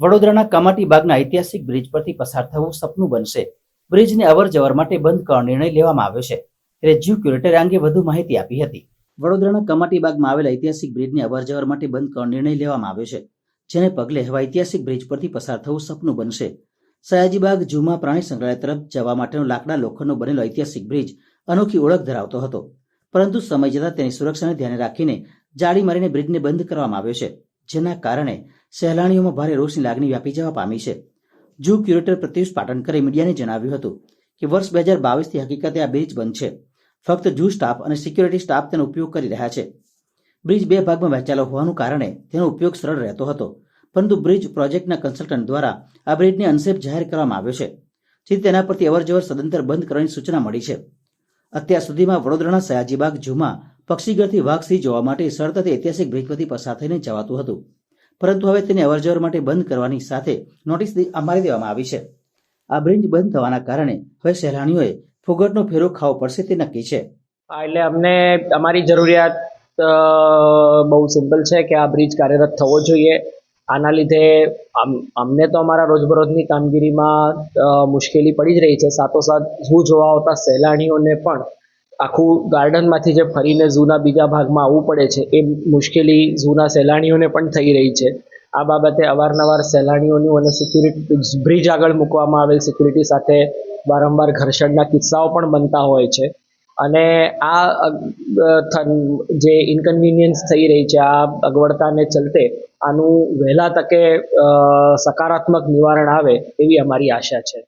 વડોદરાના કમાટી બાગના ઐતિહાસિક બ્રિજ પરથી પસાર થવું સપનું બનશે. બ્રિજને અવર જવર માટે બંધ કરવાનો નિર્ણય લેવામાં આવ્યો છે. ત્યારે જીવ ક્યુરેટરે અંગે વધુ માહિતી આપી હતી. વડોદરાના કમાટી બાગમાં આવેલા ઐતિહાસિક બ્રિજને અવર જવર માટે બંધ કરવાનો નિર્ણય લેવામાં આવ્યો છે. જેને પગલે હવે ઐતિહાસિક બ્રિજ પરથી પસાર થવું સપનું બનશે. સયાજીબાગ જૂમાં પ્રાણી સંગ્રહાલય તરફ જવા માટેનો લાકડા લોખંડનો બનેલો ઐતિહાસિક બ્રિજ અનોખી ઓળખ ધરાવતો હતો. પરંતુ સમય જતાં તેની સુરક્ષાને ધ્યાને રાખીને જાળી મારીને બ્રિજને બંધ કરવામાં આવ્યો છે. જેના કારણે સહેલાણીઓમાં ભારે રોષની લાગણી વ્યાપી જવા પામી છે. જૂ ક્યુરેટર પ્રત્યુષ પાટણકરે મીડિયાને જણાવ્યું હતું કે વર્ષ બે હજાર બાવીસથી હકીકતે આ બ્રિજ બંધ છે. ફક્ત જૂ સ્ટાફ અને સિક્યોરિટી સ્ટાફ તેનો ઉપયોગ કરી રહ્યા છે. બ્રિજ બે ભાગમાં વહેંચાયેલો હોવાનું કારણે તેનો ઉપયોગ સરળ રહેતો હતો, પરંતુ બ્રિજ પ્રોજેક્ટના કન્સલ્ટન્ટ દ્વારા આ બ્રિજને અનસેફ જાહેર કરવામાં આવ્યો છે, જેથી તેના પરથી અવરજવર સદંતર બંધ કરવાની સૂચના મળી છે. અત્યાર સુધીમાં વડોદરાના સયાજીબાગ ઝૂમાં પક્ષીગળથી વાઘસિંહ જોવા માટે સરળતાથી ઐતિહાસિક પરથી પસાર થઈને જવાતું હતું. પરંતુ હવે તેને અવરજવર માટે બંધ કરવાની સાથે નોટિસ મારી દેવામાં આવી છે. આ બ્રિજ બંધ થવાના કારણે હવે સહેલાણીઓએ ફોગટનો ફેરો ખાવો પડશે તે નક્કી છે. હા, એટલે અમને અમારી જરૂરિયાત બહુ સિમ્પલ છે કે આ બ્રિજ કાર્યરત થવો જોઈએ. આના લીધે અમ- અમને તો અમારા રોજબરોજની કામગીરીમાં મુશ્કેલી પડી જ રહી છે. સાથોસાથ ઝૂ જોવા આવતા સહેલાણીઓને પણ આખું ગાર્ડનમાંથી જે ફરીને ઝૂના બીજા ભાગમાં આવવું પડે છે, એ મુશ્કેલી ઝૂના સહેલાણીઓને પણ થઈ રહી છે. આ બાબતે અવારનવાર સહેલાણીઓનું અને સિક્યુરિટી બ્રિજ આગળ મૂકવામાં આવેલ સિક્યુરિટી સાથે વારંવાર ઘર્ષણના કિસ્સાઓ પણ બનતા હોય છે. અને આ જે ઇન્કન્વિનિયન્સ થઈ રહી છે, આ અગવડતાને ચલતે આનું વહેલા તકે સકારાત્મક નિવારણ આવે એવી અમારી આશા છે.